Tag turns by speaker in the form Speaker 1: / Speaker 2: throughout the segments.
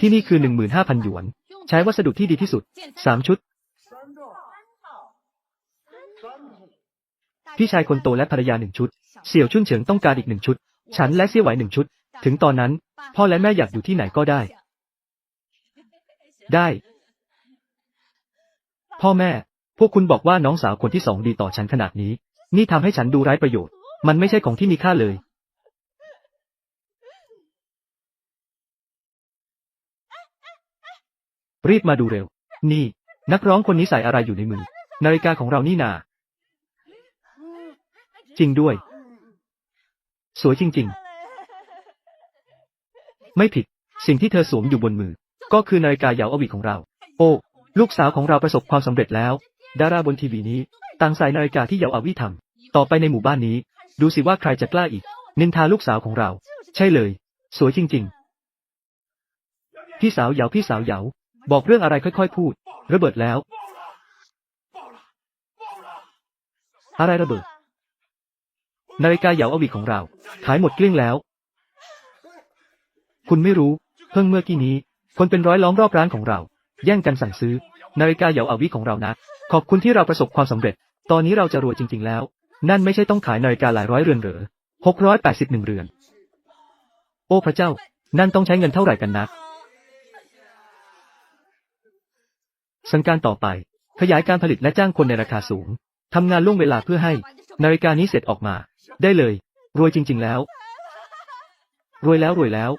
Speaker 1: ที่นี่คือ 15,000 หยวน ใช้วัสดุที่ดีที่สุด 3 ชุด พี่ชายคนโตและภรรยาหนึ่งชุด เสี่ยวชุนเฉิงต้องการอีกหนึ่งชุด ฉันและเสี่ยวไหวหนึ่งชุด ถึงตอนนั้น พ่อและแม่อยากอยู่ที่ไหนก็ได้ ได้ พ่อแม่ พวกคุณบอกว่าน้องสาวคนที่สองดีต่อฉันขนาดนี้ นี่ทำให้ฉันดูไร้ประโยชน์ มันไม่ใช่ของที่มีค่าเลย รีบมาดูเร็ว นี่ นักร้องคนนี้ใส่อะไรอยู่ในมือ นาฬิกาของเรานี่นา จริงด้วย สวยจริง ๆ ไม่ผิด สิ่งที่เธอสวมอยู่บนมือ ก็คือนาฬิกาเยาอวิของเรา โอ้ ลูกสาวของเราประสบความสำเร็จแล้ว ดาราบนทีวีนี้ ต่างใส่นาฬิกาที่เยาอวิทำต่อไปในหมู่บ้านนี้ ดูสิว่าใครจะกล้าอีก นินทาลูกสาวของเรา ใช่เลย สวยจริง ๆ พี่สาวเหยาพี่สาวเหยา บอกเรื่องอะไรค่อยๆ พูด ระเบิดแล้ว อะไรระเบิด นาฬิกาเหยาอวิของเรา ขายหมดเกลี้ยงแล้ว คุณไม่รู้ เพิ่งเมื่อกี้นี้ คนเป็นร้อยล้อมรอบร้านของเรา แย่งกันสั่งซื้อ นาฬิกาเหยาอวิของเรานะ ขอบคุณที่เราประสบความสำเร็จ ตอนนี้เราจะรวยจริง ๆ แล้ว นั่นไม่ใช่ต้องขายนาฬิกาหลายร้อยเรือนหรือหกร้อยแปดสิบหนึ่งเรือน โอ้พระเจ้า นั่นต้องใช้เงินเท่าไหร่กันนะ สังการต่อไป ขยายการผลิตและจ้างคนในราคาสูง ทำงานล่วงเวลาเพื่อให้ นาฬิกานี้เสร็จออกมา ได้เลย รวยจริง ๆ แล้ว รวยแล้วรวยแล้ว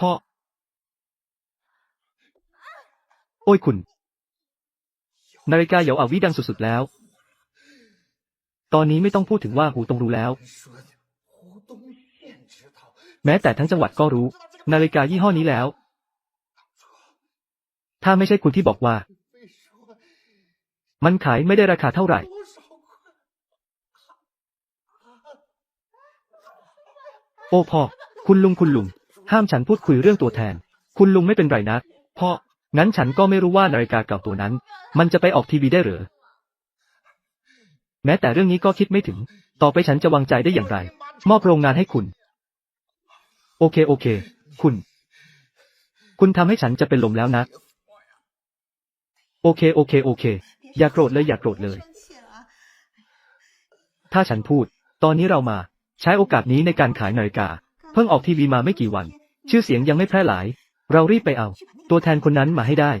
Speaker 1: พ่อ โอ้ยคุณ นาฬิกาเหยาอาวิดังสุดๆแล้ว ตอนนี้ไม่ต้องพูดถึงว่าหูตรงรู้แล้ว แม้แต่ทั้งจังหวัดก็รู้ นาฬิกายี่ห้อนี้แล้ว ถ้าไม่ใช่คุณที่บอกว่า มันขายไม่ได้ราคาเท่าไหร่ โอ้พ่อ คุณลุงคุณลุง ห้ามฉันพูดคุยเรื่องตัวแทน คุณลุงไม่เป็นไรนะพ่องั้นฉันก็ไม่รู้ว่านาฬิกาเก่าตัวนั้น มันจะไปออกทีวีได้หรือ แม้แต่เรื่องนี้ก็คิดไม่ถึง ต่อไปฉันจะวางใจได้อย่างไร มอบโรงงานให้คุณ โอเคโอเค คุณ คุณทำให้ฉันจะเป็นลมแล้วนะ โอเคโอเคโอเค อย่าโกรธเลยอย่าโกรธเลย ถ้าฉันพูด ตอนนี้เรามา ใช้โอกาสนี้ในการขายนาฬิกา เพิ่งออกทีวีมาไม่กี่วัน ชื่อเสียงยังไม่แพร่หลาย เรารีบไปเอา ตัวแทนคนนั้นมาให้ได้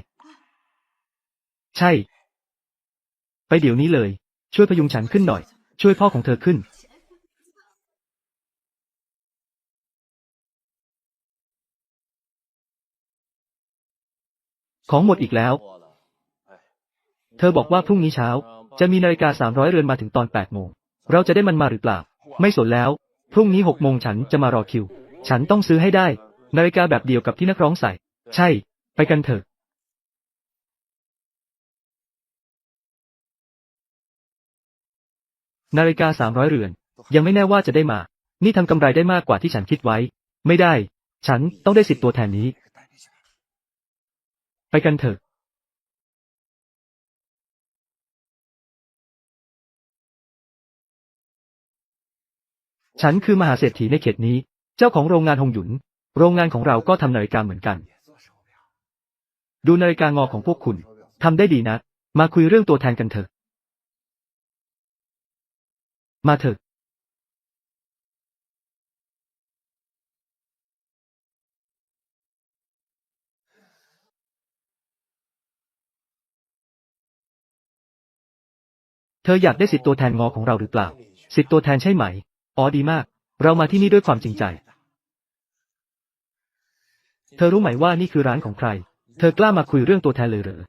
Speaker 1: ใช่ ไปเดี๋ยวนี้เลย ช่วยพยุงฉันขึ้นหน่อย ช่วยพ่อของเธอขึ้น ของหมดอีกแล้ว เธอบอกว่าพรุ่งนี้เช้า จะมีนาฬิกาสามร้อยเรือนมาถึงตอนแปดโมง เราจะได้มันมาหรือเปล่า ไม่สนแล้ว พรุ่งนี้หกโมงฉันจะมารอคิว ฉันต้องซื้อให้ได้ นาฬิกาแบบเดียวกับที่นักร้องใส่ ใช่ ไปกันเถอะ นาฬิกาสามร้อยเรือน ยังไม่แน่ว่าจะได้มา นี่ทำกำไรได้มากกว่าที่ฉันคิดไว้ ไม่ได้ ฉันต้องได้สิทธิ์ตัวแทนนี้ ไปกันเถอะฉันคือมหาเศรษฐีในเขตนี้ เจ้าของโรงงานหงหยุน โรงงานของเราก็ทำนาฬิกาเหมือนกัน ดูนาฬิกางอของพวกคุณ ทำได้ดีนะ มาคุยเรื่องตัวแทนกันเถอะ มาเถอะเธออยากได้สิทธิ์ตัวแทนงอของเราหรือเปล่า สิทธิ์ตัวแทนใช่ไหม อ๋อดีมาก เรามาที่นี่ด้วยความจริงใจ เธอรู้ไหมว่านี่คือร้านของใคร เธอกล้ามาคุยเรื่องตัวแทนเลยเหรอ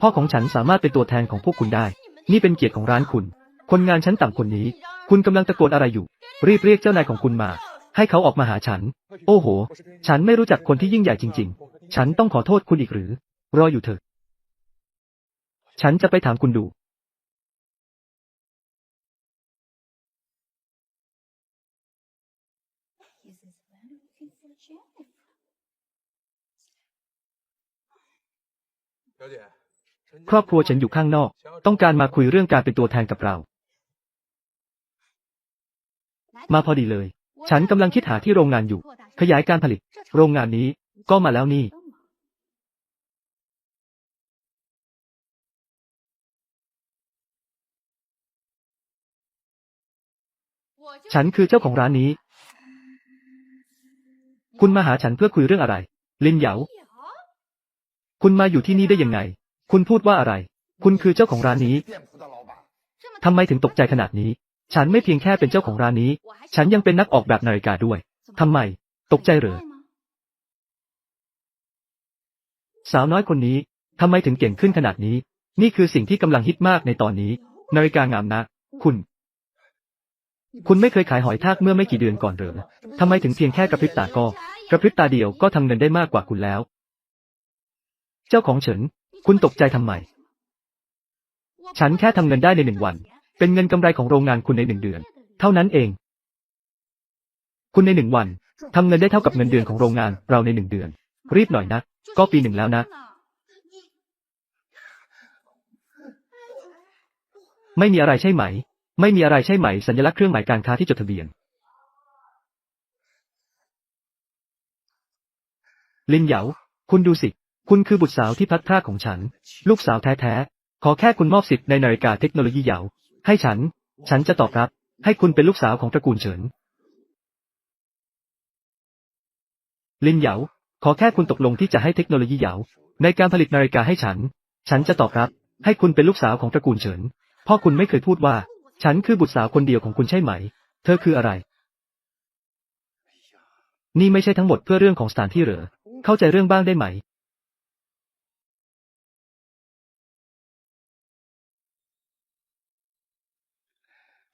Speaker 1: พ่อของฉันสามารถเป็นตัวแทนของพวกคุณได้ นี่เป็นเกียรติของร้านคุณ คนงานชั้นต่ำคนนี้ คุณกำลังตะโกนอะไรอยู่ รีบเรียกเจ้านายของคุณมา ให้เขาออกมาหาฉัน โอ้โห ฉันไม่รู้จักคนที่ยิ่งใหญ่จริง ๆ ฉันต้องขอโทษคุณอีกหรือ รออยู่เถอะ ฉันจะไปถามคุณดู ครอบครัวฉันอยู่ข้างนอก ต้องการมาคุยเรื่องการเป็นตัวแทนกับเรา มาพอดีเลย ฉันกำลังคิดหาที่โรงงานอยู่ ขยายการผลิต โรงงานนี้ ก็มาแล้วนี่ ฉันคือเจ้าของร้านนี้ คุณมาหาฉันเพื่อคุยเรื่องอะไร ลินเหยา คุณมาอยู่ที่นี่ได้ยังไง คุณพูดว่าอะไร คุณคือเจ้าของร้านนี้ ทำไมถึงตกใจขนาดนี้ ฉันไม่เพียงแค่เป็นเจ้าของร้านนี้ ฉันยังเป็นนักออกแบบนาฬิกาด้วย ทำไม ตกใจเหรอ สาวน้อยคนนี้ ทำไมถึงเก่งขึ้นขนาดนี้ นี่คือสิ่งที่กำลังฮิตมากในตอนนี้ นาฬิกางามนะ คุณ คุณไม่เคยขายหอยทากเมื่อไม่กี่เดือนก่อนเหรอทำไมถึงเพียงแค่กระพริบตาก็ กระพริบตาเดียวก็ทำเงินได้มากกว่าคุณแล้ว เจ้าของเฉิน คุณตกใจทำไม ฉันแค่ทำเงินได้ในหนึ่งวัน เป็นเงินกำไรของโรงงานคุณในหนึ่งเดือน เท่านั้นเอง คุณในหนึ่งวันทำเงินได้เท่ากับเงินเดือนของโรงงานเราในหนึ่งเดือน รีบหน่อยนะ ก็ปีหนึ่งแล้วนะ ไม่มีอะไรใช่ไหม ไม่มีอะไรใช่ไหม สัญลักษณ์เครื่องหมายการค้าที่จดทะเบียน ลินเหยา คุณดูสิ คุณคือบุตรสาวที่พลัดพรากของฉัน ลูกสาวแท้ๆ ขอแค่คุณมอบสิทธิ์ในนาฬิกาเทคโนโลยีเหยา ให้ฉัน ฉันจะตอบรับ ให้คุณเป็นลูกสาวของตระกูลเฉิน ลินเหยา ขอแค่คุณตกลงที่จะให้เทคโนโลยีเหยา ในการผลิตนาฬิกาให้ฉัน ฉันจะตอบรับ ให้คุณเป็นลูกสาวของตระกูลเฉิน พ่อคุณไม่เคยพูดว่า ฉันคือบุตรสาวคนเดียวของคุณใช่ไหม เธอคืออะไร นี่ไม่ใช่ทั้งหมดเพื่อเรื่องของสถานที่เหรอ เข้าใจเรื่องบ้างได้ไหม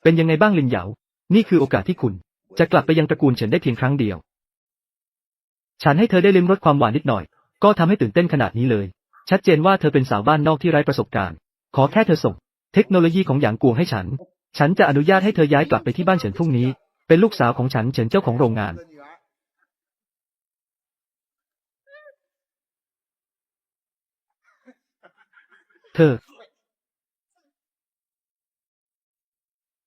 Speaker 1: เป็นยังไงบ้างลินเหยา นี่คือโอกาสที่คุณ จะกลับไปยังตระกูลเฉินได้เพียงครั้งเดียว ฉันให้เธอได้ลิ้มรสความหวานนิดหน่อย ก็ทำให้ตื่นเต้นขนาดนี้เลย ชัดเจนว่าเธอเป็นสาวบ้านนอกที่ไร้ประสบการณ์ ขอแค่เธอส่ง เทคโนโลยีของหยางกวงให้ฉัน ฉันจะอนุญาตให้เธอย้ายกลับไปที่บ้านเฉินพรุ่งนี้ เป็นลูกสาวของฉันเฉินเจ้าของโรงงาน เธอ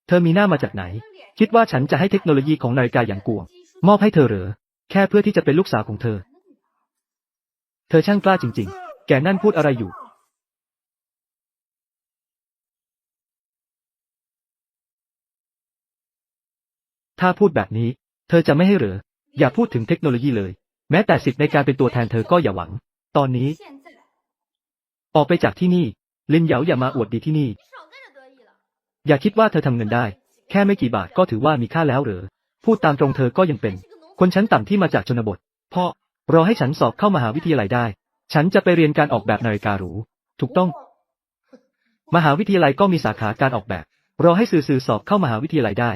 Speaker 1: เธอมีหน้ามาจากไหน คิดว่าฉันจะให้เทคโนโลยีของนาฬิกาอย่างกวง มอบให้เธอเหรอ แค่เพื่อที่จะเป็นลูกสาวของเธอ เธอช่างกล้าจริง ๆ แกนั่นพูดอะไรอยู่ ถ้าพูดแบบนี้ เธอจะไม่ให้เหรอ อย่าพูดถึงเทคโนโลยีเลย แม้แต่สิทธิ์ในการเป็นตัวแทนเธอก็อย่าหวัง ตอนนี้ ออกไปจากที่นี่ ลินเหยาอย่ามาอวดดีที่นี่ อย่าคิดว่าเธอทำเงินได้ แค่ไม่กี่บาทก็ถือว่ามีค่าแล้วหรือพูดตามตรงเธอก็ยังเป็น คนชั้นต่ำที่มาจากชนบทพ่อรอให้ฉันสอบเข้ามาหาวิทยาลัยได้ ฉันจะไปเรียนการออกแบบนาฬิกาหรูถูกต้อง มหาวิทยาลัยก็มีสาขาการออกแบบ รอให้สื่อสื่อสอบเข้ามหาวิทยาลัยได้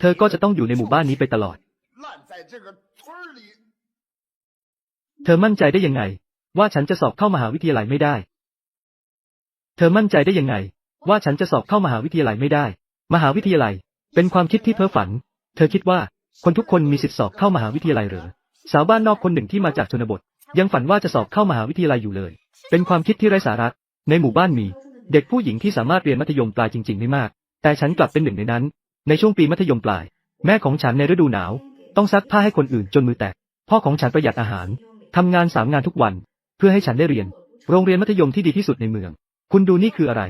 Speaker 1: เธอก็จะต้องอยู่ในหมู่บ้านนี้ไปตลอด เธอมั่นใจได้ยังไง ว่าฉันจะสอบเข้ามหาวิทยาลัยไม่ได้ เธอมั่นใจได้ยังไง ว่าฉันจะสอบเข้ามหาวิทยาลัยไม่ได้ มหาวิทยาลัย เป็นความคิดที่เพ้อฝัน เธอคิดว่าคนทุกคนมีสิทธิสอบเข้ามหาวิทยาลัยหรือสาวบ้านนอกคนหนึ่งที่มาจากชนบท ยังฝันว่าจะสอบเข้ามหาวิทยาลัยอยู่เลย เป็นความคิดที่ไร้สาระในหมู่บ้านมี เด็กผู้หญิงที่สามารถเรียนมัธยมปลายจริงๆไม่มาก แต่ฉันกลับเป็นหนึ่งในนั้น ในช่วงปีมัธยมปลาย แม่ของฉันในฤดูหนาว ต้องซักผ้าให้คนอื่นจนมือแตก พ่อของฉันประหยัดอาหารทำงานสามงานทุกวัน เพื่อให้ฉันได้เรียน โรงเรียนมัธยมที่ดีที่สุดในเมือง คุณดูนี่คืออะไร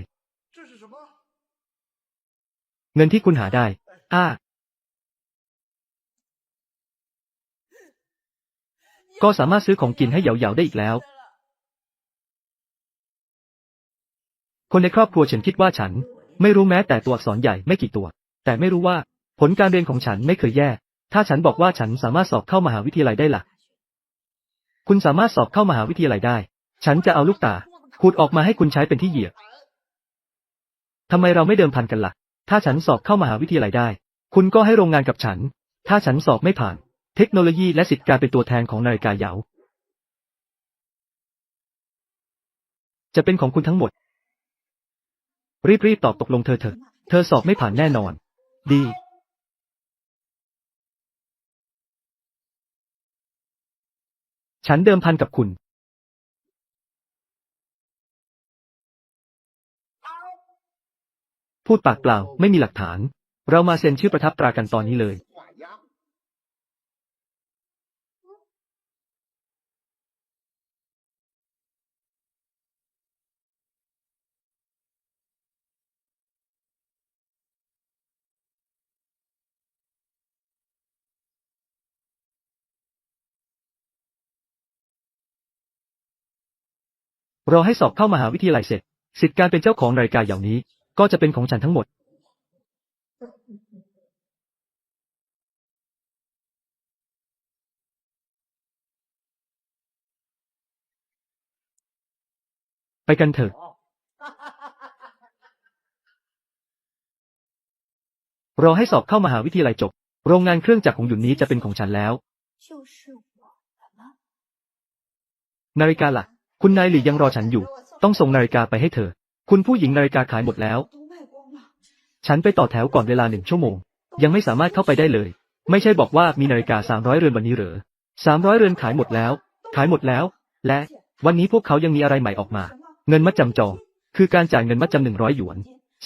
Speaker 1: เงินที่คุณหาได้ อ้า ก็สามารถซื้อของกินให้เหยาๆได้อีกแล้ว คนในครอบครัวฉันคิดว่าฉัน ไม่รู้แม้แต่ตัวอักษรใหญ่ไม่กี่ตัว แต่ไม่รู้ว่า ผลการเรียนของฉันไม่เคยแย่ ถ้าฉันบอกว่าฉันสามารถสอบเข้ามหาวิทยาลัยได้ล่ะ คุณสามารถสอบเข้ามหาวิทยาลัยได้ ฉันจะเอาลูกตาขุดออกมาให้คุณใช้เป็นที่เหยียบทำไมเราไม่เดิมพันกันล่ะ ถ้าฉันสอบเข้ามหาวิทยาลัยได้ คุณก็ให้โรงงานกับฉัน ถ้าฉันสอบไม่ผ่าน เทคโนโลยีและสิทธิการเป็นตัวแทนของนาฬิกาเหยา จะเป็นของคุณทั้งหมด รีบๆตอบตกลงเธอเถอะ เธอสอบไม่ผ่านแน่นอน ดีฉันเดิมพันกับคุณ พูดปากเปล่าไม่มีหลักฐาน เรามาเซ็นชื่อประทับตรากันตอนนี้เลย。รอให้สอบเข้ามหาวิทยาลัยเสร็จ สิทธิการเป็นเจ้าของนาฬิการอย่างนี้ ก็จะเป็นของฉันทั้งหมด ไปกันเถอะ รอให้สอบเข้ามาหาวิทยาลัยจบ โรงงานเครื่องจักรของหยุนนี้จะเป็นของฉันแล้ว นาฬิกาละ่ะ คุณนายหลี่ยังรอฉันอยู่ ต้องส่งนาฬิกาไปให้เธอ คุณผู้หญิงนาฬิกาขายหมดแล้ว ฉันไปต่อแถวก่อนเวลาหนึ่งชั่วโมง ยังไม่สามารถเข้าไปได้เลย ไม่ใช่บอกว่ามีนาฬิกาสามร้อยเรือนวันนี้หรือสามร้อยเรือนขายหมดแล้ว ขายหมดแล้ว และวันนี้พวกเขายังมีอะไรใหม่ออกมา เงินมัดจำจอง คือการจ่ายเงินมัดจำหนึ่งร้อยหยวน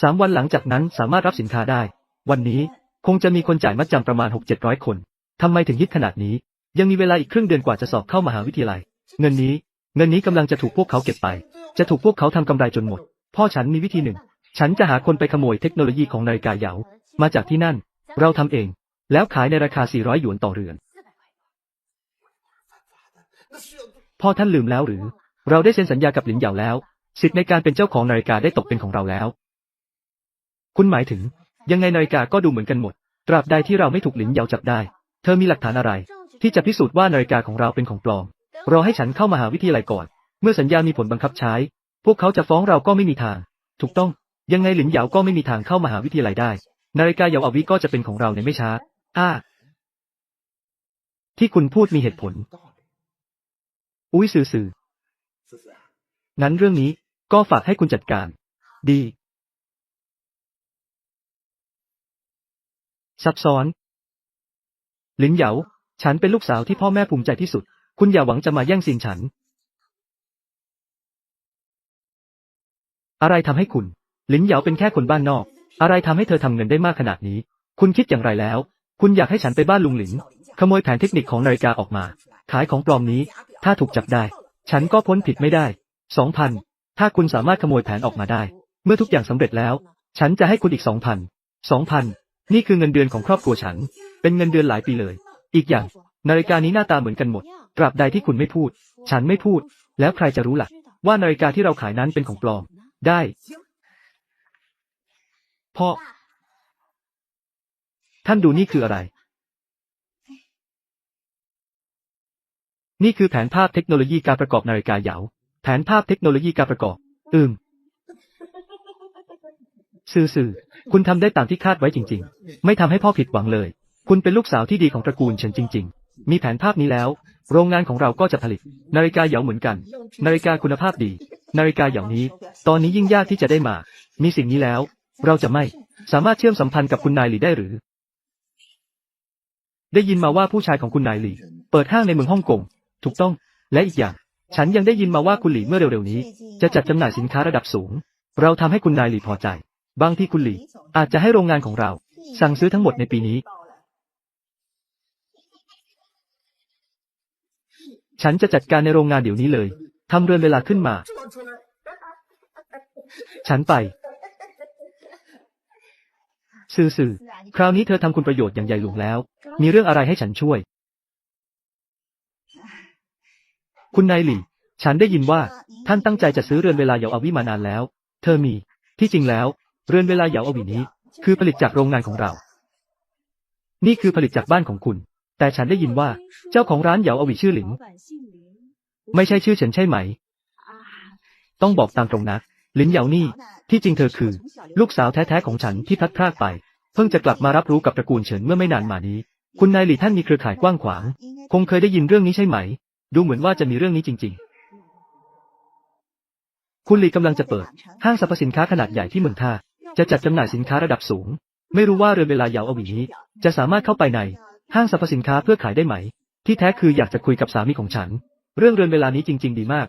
Speaker 1: สามวันหลังจากนั้นสามารถรับสินค้าได้ วันนี้คงจะมีคนจ่ายมัดจำประมาณหกเจ็ดร้อยคนทำไมถึงฮิตขนาดนี้ ยังมีเวลาอีกครึ่งเดือนกว่าจะสอบเข้ามหาวิทยาลัย เงินนี้ เงินนี้กำลังจะถูกพวกเขาเก็บไป จะถูกพวกเขาทำกำไรจนหมด พ่อฉันมีวิธีหนึ่ง ฉันจะหาคนไปขโมยเทคโนโลยีของนาฬิกาเหยา มาจากที่นั่น เราทำเอง แล้วขายในราคา 400 หยวนต่อเรือน พ่อท่านลืมแล้วหรือ เราได้เซ็นสัญญากับหลินเหยาแล้ว สิทธิ์ในการเป็นเจ้าของนาฬิกาได้ตกเป็นของเราแล้ว คุณหมายถึง ยังไงนาฬิกาก็ดูเหมือนกันหมด ตราบใดที่เราไม่ถูกหลินเหยาจับได้ เธอมีหลักฐานอะไร ที่จะพิสูจน์ว่านาฬิกาของเราเป็นของปลอม รอให้ฉันเข้ามาหาวิธีลัยก่อน เมื่อสัญญามีผลบังคับใช้ พวกเขาจะฟ้องเราก็ไม่มีทาง ถูกต้อง ยังไงหลินเหยาก็ไม่มีทางเข้ามาหาวิทยาลัยได้ นาฬิกาเหยาอาวิก็จะเป็นของเราในไม่ช้า อ้า ที่คุณพูดมีเหตุผล อุ้ยสื่อสื่องั้นเรื่องนี้ก็ฝากให้คุณจัดการ ดี ซับซ้อน หลินเหยา ฉันเป็นลูกสาวที่พ่อแม่ภูมิใจที่สุด คุณอย่าหวังจะมาแย่งสินฉัน อะไรทำให้คุณ หลินเหยาเป็นแค่คนบ้านนอก อะไรทำให้เธอทำเงินได้มากขนาดนี้ คุณคิดอย่างไรแล้ว คุณอยากให้ฉันไปบ้านลุงหลิน ขโมยแผนเทคนิคของนาฬิกาออกมา ขายของปลอมนี้ ถ้าถูกจับได้ ฉันก็พ้นผิดไม่ได้สองพันถ้าคุณสามารถขโมยแผนออกมาได้ เมื่อทุกอย่างสำเร็จแล้ว ฉันจะให้คุณอีกสองพันสองพันนี่คือเงินเดือนของครอบครัวฉัน เป็นเงินเดือนหลายปีเลย อีกอย่าง นาฬิกานี้หน้าตาเหมือนกันหมด ตราบใดที่คุณไม่พูด ฉันไม่พูด แล้วใครจะรู้ล่ะ ว่านาฬิกาที่เราขายนั้นเป็นของปลอม ได้ พ่อ ท่านดูนี่คืออะไร นี่คือแผนภาพเทคโนโลยีการประกอบนาฬิกาเหยาแผนภาพเทคโนโลยีการประกอบ อืมสื่อสื่อ คุณทำได้ตามที่คาดไว้จริง ๆ ไม่ทำให้พ่อผิดหวังเลย คุณเป็นลูกสาวที่ดีของตระกูลฉินจริง ๆ มีแผนภาพนี้แล้ว โรงงานของเราก็จะผลิต นาฬิกาเหยาเหมือนกัน นาฬิกาคุณภาพดี นาฬิกาเหยางนี้ ตอนนี้ยิ่งยากที่จะได้มา มีสิ่งนี้แล้ว เราจะไม่ สามารถเชื่อมสัมพันธ์กับคุณนายหลีได้หรือ ได้ยินมาว่าผู้ชายของคุณนายหลีเปิดห้างในเมืองฮ่องกง ถูกต้อง และอีกอย่าง ฉันยังได้ยินมาว่าคุณหลีเมื่อเร็วๆนี้ จะจัดจำหน่ายสินค้าระดับสูง เราทำให้คุณนายหลีพอใจ บางที่คุณหลีอาจจะให้โรงงานของเรา สั่งซื้อทั้งหมดในปีนี้ ฉันจะจัดการในโรงงานเดี๋ยวนี้เลย ทำเรือนเวลาขึ้นมา ฉันไป ซื่อสื่อคราวนี้เธอทำคุณประโยชน์อย่างใหญ่หลวงแล้ว มีเรื่องอะไรให้ฉันช่วย คุณนายหลี่ ฉันได้ยินว่า ท่านตั้งใจจะซื้อเรือนเวลาเหยาอาวิมานานแล้ว เธอมี ที่จริงแล้ว เรือนเวลาเหยาอาวินี้ คือผลิตจากโรงงานของเรา นี่คือผลิตจากบ้านของคุณ แต่ฉันได้ยินว่า เจ้าของร้านเหยาอาวิชื่อหลิง ไม่ใช่ชื่อฉันใช่ไหม ต้องบอกตามตรงนะหลินเหยานี่ ที่จริงเธอคือ ลูกสาวแท้ๆของฉันที่พลัดพรากไป เพิ่งจะกลับมารับรู้กับตระกูลเฉินเมื่อไม่นานมานี้ คุณนายหลี่ท่านมีเครือข่ายกว้างขวาง คงเคยได้ยินเรื่องนี้ใช่ไหม ดูเหมือนว่าจะมีเรื่องนี้จริง ๆ คุณหลี่กำลังจะเปิด ห้างสรรพสินค้าขนาดใหญ่ที่เมืองท่า จะจัดจำหน่ายสินค้าระดับสูง ไม่รู้ว่าเรือนเวลาเหยาอวีนี้ จะสามารถเข้าไปในห้างสรรพสินค้าเพื่อขายได้ไหม ที่แท้คืออยากจะคุยกับสามีของฉัน เรื่องเรือนเวลานี้จริง ๆ ดีมาก